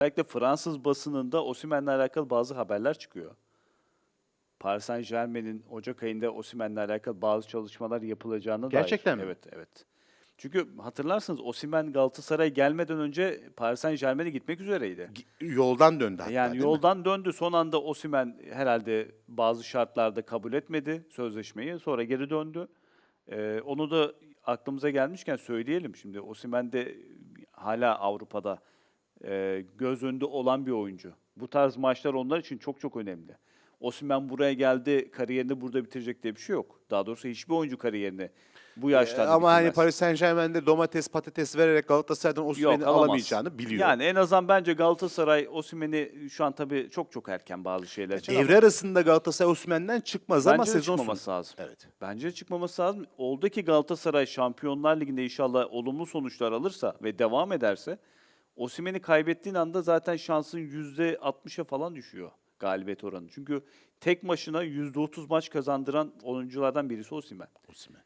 Özellikle Fransız basınında Osimhen'le alakalı bazı haberler çıkıyor. Paris Saint Germain'in Ocak ayında Osimhen'le alakalı bazı çalışmalar yapılacağını dair. Gerçekten mi? Evet, evet. Çünkü hatırlarsınız Osimhen Galatasaray gelmeden önce Paris Saint Germain'e gitmek üzereydi. Yoldan döndü hatta yani değil mi? yoldan döndü. Son anda Osimhen herhalde bazı şartlarda kabul etmedi sözleşmeyi. Sonra geri döndü. Ee, onu da aklımıza gelmişken söyleyelim. Şimdi Osimhen de hala Avrupa'da e, göz önünde olan bir oyuncu. Bu tarz maçlar onlar için çok çok önemli. Osimhen buraya geldi, kariyerini burada bitirecek diye bir şey yok. Daha doğrusu hiçbir oyuncu kariyerini bu yaşlarda Ee, Ama hani bitirmez. Paris Saint Germain'de domates patates vererek Galatasaray'dan Osimhen'i alamayacağını biliyor. Yani en azından bence Galatasaray Osimhen'i şu an tabii çok çok erken bazı şeyler için ama Devre arasında Galatasaray Osimhen'den çıkmaz ama bence de sezon sonu. çıkmaması lazım. Evet. Bence çıkmaması lazım. Oldu ki Galatasaray Şampiyonlar Ligi'nde inşallah olumlu sonuçlar alırsa ve devam ederse Osimhen'i kaybettiğin anda zaten şansın %60'a falan düşüyor galibiyet oranı. Çünkü tek maçına %30 maç kazandıran oyunculardan birisi Osimhen. Osimhen.